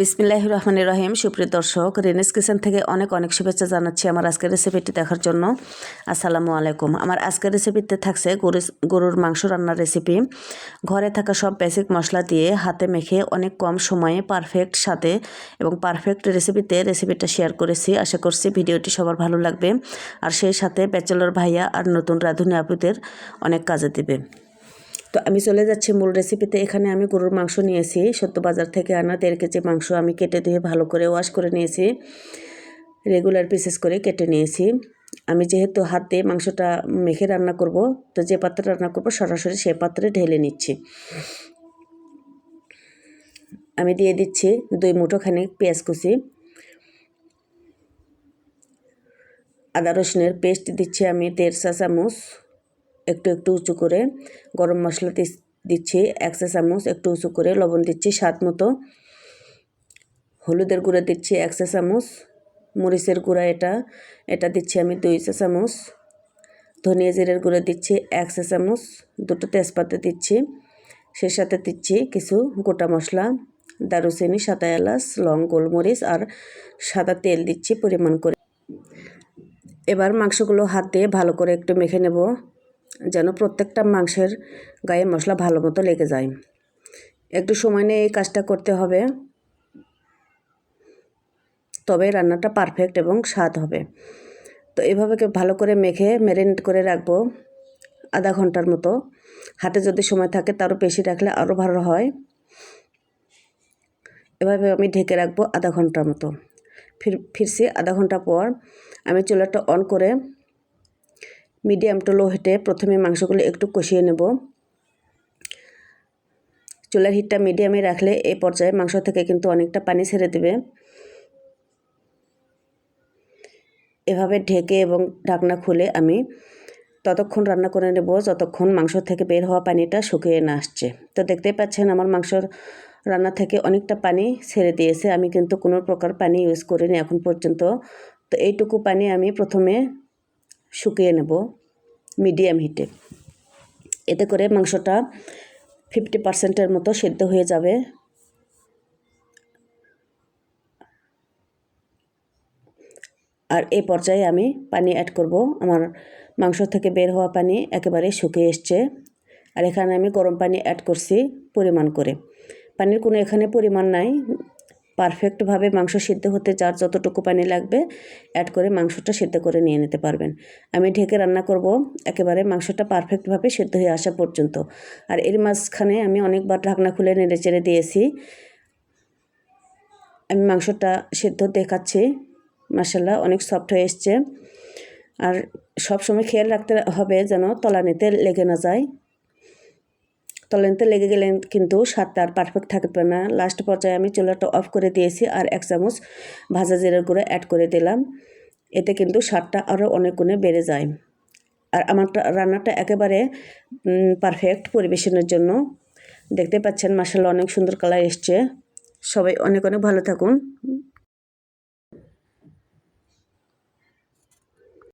বিসমিল্লাহ রহমান রহিম। সুপ্রিয় দর্শক, রেনিস কিচেন থেকে অনেক অনেক শুভেচ্ছা জানাচ্ছি আমার আজকের রেসিপিটি দেখার জন্য। আসসালামু আলাইকুম। আমার আজকের রেসিপিতে থাকছে গরু গরুর মাংস রান্নার রেসিপি। ঘরে থাকা সব বেসিক মশলা দিয়ে হাতে মেখে অনেক কম সময়ে পারফেক্ট সাথে এবং পারফেক্ট রেসিপিতে রেসিপিটা শেয়ার করেছি। আশা করছি ভিডিওটি সবার ভালো লাগবে। আর সেই সাথে ব্যাচেলর ভাইয়া আর নতুন রাঁধুনি আপুদের অনেক কাজে দিবে। তো আমি চলে যাচ্ছি মূল রেসিপিতে এখানে আমি গরুর মাংস নিয়েছি। সত্য বাজার থেকে আনা দেড় কেজি মাংস আমি কেটে ধুয়ে ভালো করে ওয়াশ করে নিয়েছি। রেগুলার পিসেস করে কেটে নিয়েছি। আমি যেহেতু হাত দিয়ে মাংসটা মেখে রান্না করব, তো যে পাত্রে রান্না করব সরাসরি সেই পাত্রে ঢেলে নিচ্ছি। আমি দিয়ে দিচ্ছি দুই মুঠো খানিক পেঁয়াজ কুচি। আদা রসুনের পেস্ট দিচ্ছি আমি দেড় চা চামচ একটু একটু উঁচু করে গরম মশলা দিচ্ছি। এক চা চামচ একটু উঁচু করে লবণ দিচ্ছি স্বাদ মতো। হলুদের গুঁড়া দিচ্ছি এক চা চামচ। মরিচের গুঁড়া এটা এটা দিচ্ছি আমি দুই চা চামচ। ধনিয়া জিরের গুঁড়া দিচ্ছি এক চা চামচ। দুটো তেজপাতা দিচ্ছি। সে সাথে দিচ্ছি কিছু গোটা মশলা, দারুচিনি, সাদা এলাচ, লং, গোলমরিচ আর সাদা তেল দিচ্ছি পরিমাণ করে। এবার মাংসগুলো হাত ভালো করে একটু মেখে নেব। যেন প্রত্যেকটা মাংসের গায়ে মশলা ভালো মতো লেগে যায়। একটু সময় নিয়ে এই কাজটা করতে হবে। তবে রান্নাটা পারফেক্ট এবং স্বাদ হবে। তো এভাবে ভালো করে মেখে ম্যারিনেট করে রাখব আধা ঘণ্টার মতো। হাতে যদি সময় থাকে তারও বেশি রাখলে আরও ভালো হয়। এভাবে আমি ঢেকে রাখব আধা ঘণ্টার মতো। ফির ফিরছি আধা ঘণ্টা পর আমি চুলাটা অন করে মিডিয়াম টু লো হিটে প্রথমে মাংসগুলো একটু কষিয়ে নেব। চুলার হিটটা মিডিয়ামে রাখলে এই পর্যায়ে মাংস থেকে কিন্তু অনেকটা পানি ছেড়ে দেবে। এভাবে ঢেকে এবং ঢাকনা খুলে আমি ততক্ষণ রান্না করে নেব যতক্ষণ মাংস থেকে বের হওয়া পানিটা শুকিয়ে না আসছে। তো দেখতেই পাচ্ছেন আমার মাংসর রান্না থেকে অনেকটা পানি ছেড়ে দিয়েছে। আমি কিন্তু কোনো প্রকার পানি ইউজ করিনি এখন পর্যন্ত। তো এইটুকু পানি আমি প্রথমে শুকিয়ে নেব মিডিয়াম হিটে। এতে করে মাংসটা ফিফটি পার্সেন্টের মতো সেদ্ধ হয়ে যাবে। আর এই পর্যায়ে আমি পানি অ্যাড করব। আমার মাংস থেকে বের হওয়া পানি একেবারে শুকিয়ে এসছে। আর এখানে আমি গরম পানি অ্যাড করছি পরিমাণ করে। পানির কোনো এখানে পরিমাণ নাই। পারফেক্টভাবে মাংস সিদ্ধ হতে যার যতটুকু পানি লাগবে অ্যাড করে মাংসটা সিদ্ধ করে নিয়ে নিতে পারবেন। আমি ঢেকে রান্না করব একেবারে মাংসটা পারফেক্টভাবে সিদ্ধ হয়ে আসা পর্যন্ত। আর এর মাঝখানে আমি অনেকবার ঢাকনা খুলে নেড়ে চেড়ে দিয়েছি। আমি মাংসটা সিদ্ধ দেখাচ্ছি। মাসাল্লাহ অনেক সফট হয়ে এসছে। আর সব সময় খেয়াল রাখতে হবে যেন তলানিতে লেগে না যায়। তলানিতে লেগে গেলে কিন্তু স্বাদটা আর পারফেক্ট থাকবে না। লাস্ট পর্যায়ে আমি চুলাটা অফ করে দিয়েছি আর এক চামচ ভাজা জিরার গুঁড়ো অ্যাড করে দিলাম। এতে কিন্তু স্বাদটা আরও অনেক গুণে বেড়ে যায়। আর আমার রান্নাটা একেবারে পারফেক্ট পরিবেশনের জন্য। দেখতে পাচ্ছেন মাসাল্লাহ অনেক সুন্দর কালার এসছে। সবাই অনেক অনেক ভালো থাকুন।